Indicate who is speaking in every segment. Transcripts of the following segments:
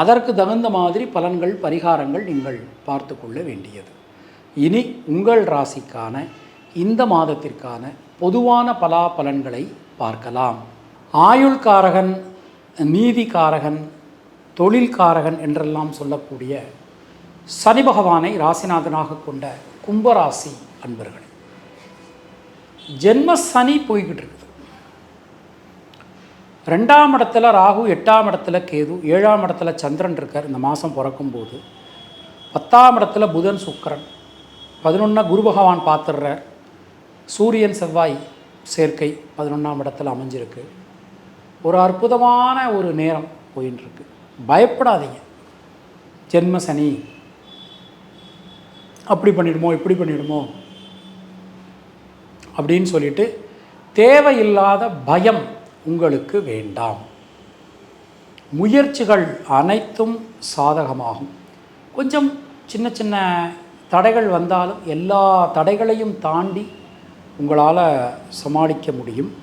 Speaker 1: அதற்கு தகுந்த மாதிரி பலன்கள் பரிகாரங்கள் நீங்கள் பார்த்து கொள்ள வேண்டியது. இனி உங்கள் ராசிக்கான இந்த மாதத்திற்கான பொதுவான பலா பலன்களை பார்க்கலாம். ஆயுள்காரகன் நீதிகாரகன் தொழில்காரகன் என்றெல்லாம் சொல்லக்கூடிய சனி பகவானை ராசிநாதனாக கொண்ட கும்பராசி அன்பர்கள் ஜென்ம சனி போய்கிட்டு இருக்குது. ரெண்டாம் இடத்துல ராகு எட்டாம் இடத்துல கேது ஏழாம் இடத்துல சந்திரன் இருக்கார். இந்த மாதம் பிறக்கும்போது பத்தாம் இடத்துல புதன் சுக்கரன். பதினொன்னா குரு பகவான் பார்த்துடுறார். சூரியன் செவ்வாய் சேர்க்கை பதினொன்றாம் இடத்துல அமைஞ்சிருக்கு. ஒரு அற்புதமான ஒரு நேரம் போயின்ட்டுருக்கு பயப்படாதீங்க. ஜென்ம சனி. அப்படி பண்ணிடுமோ இப்படி பண்ணிடுமோ அப்படின்னு சொல்லிட்டு தேவையில்லாத பயம் உங்களுக்கு வேண்டாம். முயற்சிகள் அனைத்தும் சாதகமாகும். கொஞ்சம் சின்ன சின்ன தடைகள் வந்தாலும் எல்லா தடைகளையும் தாண்டி உங்களால் சமாளிக்க முடியும்.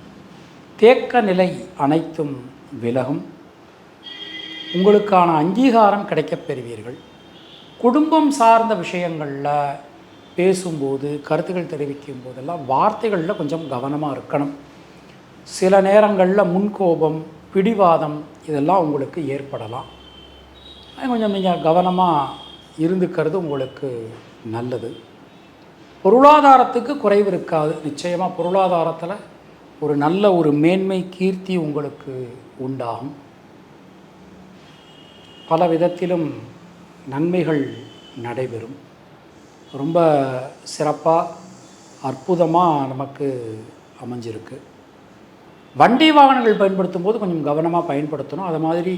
Speaker 1: தேக்க நிலை அனைத்தும் விலகும். உங்களுக்கான அங்கீகாரம் கிடைக்கப் பெறுவீர்கள். குடும்பம் சார்ந்த விஷயங்களில் பேசும்போது கருத்துக்கள் தெரிவிக்கும் போதெல்லாம் வார்த்தைகளில் கொஞ்சம் கவனமாக இருக்கணும். சில நேரங்களில் முன்கோபம் பிடிவாதம் இதெல்லாம் உங்களுக்கு ஏற்படலாம். அது கொஞ்சம் நீங்கள் கவனமாக இருந்துக்கிறது உங்களுக்கு நல்லது. பொருளாதாரத்துக்கு குறைவு இருக்காது. நிச்சயமாக பொருளாதாரத்தில் ஒரு நல்ல ஒரு மேன்மை கீர்த்தி உங்களுக்கு உண்டாகும். பல விதத்திலும் நன்மைகள் நடைபெறும். ரொம்ப சிறப்பாக அற்புதமாக நமக்கு அமைஞ்சிருக்கு. வண்டி வாகனங்கள் பயன்படுத்தும் போது கொஞ்சம் கவனமாக பயன்படுத்தணும். அது மாதிரி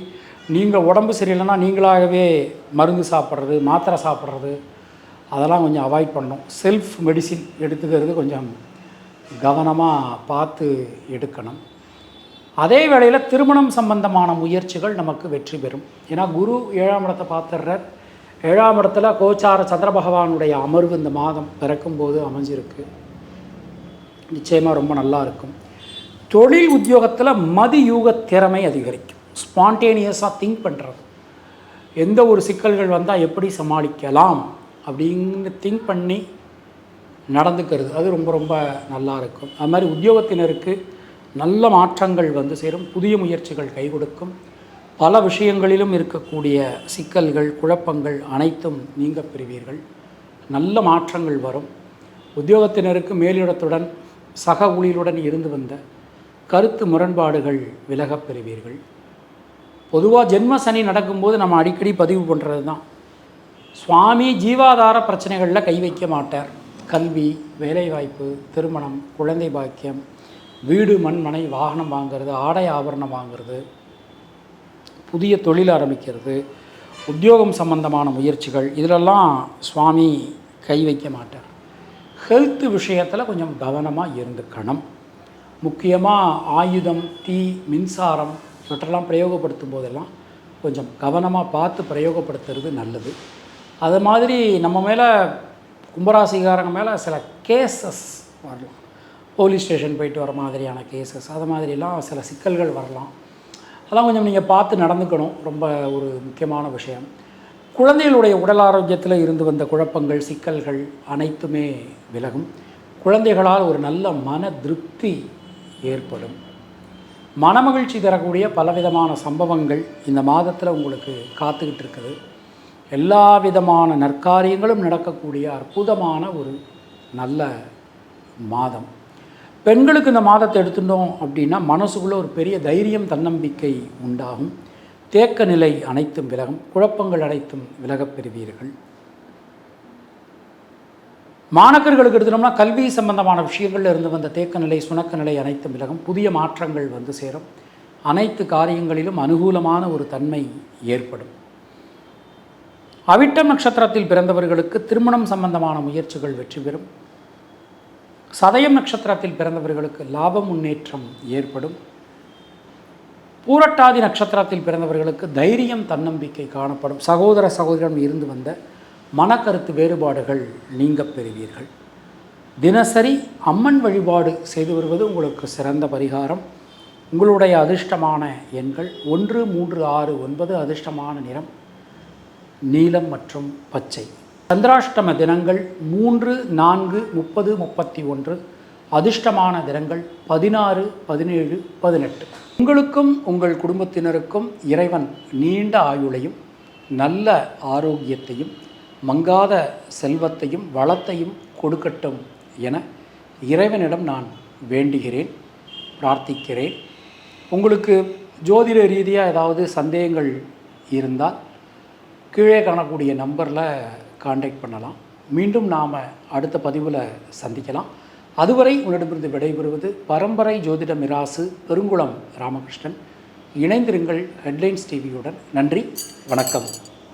Speaker 1: நீங்கள் உடம்பு சரியில்லைன்னா நீங்களாகவே மருந்து சாப்பிட்றது மாத்திரை சாப்பிட்றது அதெல்லாம் கொஞ்சம் அவாய்ட் பண்ணணும். செல்ஃப் மெடிசின் எடுத்துக்கிறது கொஞ்சம் கவனமாக பார்த்து எடுக்கணும். அதே வேளையில் திருமணம் சம்பந்தமான முயற்சிகள் நமக்கு வெற்றி பெறும். ஏன்னா குரு ஏழாம் இடத்தை பார்த்துடுறார். ஏழாம் இடத்துல கோச்சார சந்திர பகவானுடைய அமர்வு இந்த மாதம் பிறக்கும்போது அமைஞ்சிருக்கு. நிச்சயமாக ரொம்ப நல்லா இருக்கும். தொழில் உத்தியோகத்தில் மதியூக திறமை அதிகரிக்கும். ஸ்பான்டேனியஸாக திங்க் பண்ணுறது எந்த ஒரு சிக்கல்கள் வந்தால் எப்படி சமாளிக்கலாம் அப்படின்னு திங்க் பண்ணி நடந்துக்கிறது. அது ரொம்ப ரொம்ப நல்லா இருக்கும். அது மாதிரி உத்தியோகத்தினருக்கு நல்ல மாற்றங்கள் வந்து சேரும். புதிய முயற்சிகள் கை கொடுக்கும். பல விஷயங்களிலும் இருக்கக்கூடிய சிக்கல்கள் குழப்பங்கள் அனைத்தும் நீங்க பெறுவீர்கள். நல்ல மாற்றங்கள் வரும். உத்தியோகத்தினருக்கு மேலிடத்துடன் சக ஊழியருடன் இருந்து வந்த கருத்து முரண்பாடுகள் விலகப் பெறுவீர்கள். பொதுவாக ஜென்ம சனி நடக்கும்போது நம்ம அடிக்கடி பதிவு பண்ணுறது தான் சுவாமி ஜீவாதார பிரச்சனைகளில் கை வைக்க மாட்டார். கல்வி வேலைவாய்ப்பு திருமணம் குழந்தை பாக்கியம் வீடு மண் மனை வாகனம் வாங்குறது ஆடை ஆபரணம் வாங்குறது புதிய தொழில் ஆரம்பிக்கிறது உத்தியோகம் சம்பந்தமான முயற்சிகள் இதிலெல்லாம் சுவாமி கை வைக்க மாட்டார். ஹெல்த் விஷயத்தில் கொஞ்சம் கவனமாக இருந்துக்கணும். முக்கியமாக ஆயுதம் தீ மின்சாரம் இவற்றெல்லாம் பிரயோகப்படுத்தும் போதெல்லாம் கொஞ்சம் கவனமாக பார்த்து பிரயோகப்படுத்துறது நல்லது. அது மாதிரி நம்ம மேலே கும்பராசிகாரங்க மேலே சில கேசஸ் வரலாம். போலீஸ் ஸ்டேஷன் போயிட்டு வர மாதிரியான கேசஸ் அது மாதிரிலாம் சில சிக்கல்கள் வரலாம். அதெல்லாம் கொஞ்சம் நீங்கள் பார்த்து நடந்துக்கணும். ரொம்ப ஒரு முக்கியமான விஷயம். குழந்தைகளுடைய உடல் ஆரோக்கியத்தில் இருந்து வந்த குழப்பங்கள் சிக்கல்கள் அனைத்துமே விலகும். குழந்தைகளால் ஒரு நல்ல மன திருப்தி ஏற்படும். மனமகிழ்ச்சி தரக்கூடிய பலவிதமான சம்பவங்கள் இந்த மாதத்தில் உங்களுக்கு காத்துக்கிட்டு இருக்குது எல்லா விதமான நற்காரியங்களும் நடக்கக்கூடிய அற்புதமான ஒரு நல்ல மாதம். பெண்களுக்கு இந்த மாதத்தை எடுத்துட்டோம் அப்படின்னா மனசுக்குள்ளே ஒரு பெரிய தைரியம் தன்னம்பிக்கை உண்டாகும். தேக்க நிலை அனைத்தும் விலகும். குழப்பங்கள் அனைத்தும் விலகப் பெறுவீர்கள். மாணக்கர்களுக்கு எடுத்துட்டோம்னா கல்வி சம்பந்தமான விஷயங்களில் இருந்து வந்த தேக்க நிலை சுணக்க நிலை அனைத்தும் விலகும். புதிய மாற்றங்கள் வந்து சேரும். அனைத்து காரியங்களிலும் அனுகூலமான ஒரு தன்மை ஏற்படும். அவிட்டம் நட்சத்திரத்தில் பிறந்தவர்களுக்கு திருமணம் சம்பந்தமான முயற்சிகள் வெற்றி பெறும். சதயம் நட்சத்திரத்தில் பிறந்தவர்களுக்கு லாப முன்னேற்றம் ஏற்படும். பூரட்டாதி நட்சத்திரத்தில் பிறந்தவர்களுக்கு தைரியம் தன்னம்பிக்கை காணப்படும். சகோதர சகோதரம் இருந்து வந்த மனக்கருத்து வேறுபாடுகள் நீங்க பெறுவீர்கள். தினசரி அம்மன் வழிபாடு செய்து வருவது உங்களுக்கு சிறந்த பரிகாரம். உங்களுடைய அதிர்ஷ்டமான எண்கள் ஒன்று மூன்று ஆறு ஒன்பது அதிர்ஷ்டமான நிறம் நீலம் மற்றும் பச்சை. சந்திராஷ்டம தினங்கள் மூன்று நான்கு முப்பது முப்பத்தி ஒன்று அதிர்ஷ்டமான தினங்கள் பதினாறு பதினேழு பதினெட்டு. உங்களுக்கும் உங்கள் குடும்பத்தினருக்கும் இறைவன் நீண்ட ஆயுளையும் நல்ல ஆரோக்கியத்தையும் மங்காத செல்வத்தையும் வளத்தையும் கொடுக்கட்டும் என இறைவனிடம் நான் வேண்டுகிறேன் பிரார்த்திக்கிறேன். உங்களுக்கு ஜோதிட ரீதியாக ஏதாவது சந்தேகங்கள் இருந்தால் கீழே காணக்கூடிய நம்பரில் காண்டாக்ட் பண்ணலாம். மீண்டும் நாம் அடுத்த பதிவில் சந்திக்கலாம். அதுவரை உன்னிடமிருந்து விடைபெறுவது பரம்பரை ஜோதிட மிராசு பெருங்குளம் ராமகிருஷ்ணன். இணைந்திருங்கள் ஹெட்லைன்ஸ் டிவியுடன் நன்றி வணக்கம்.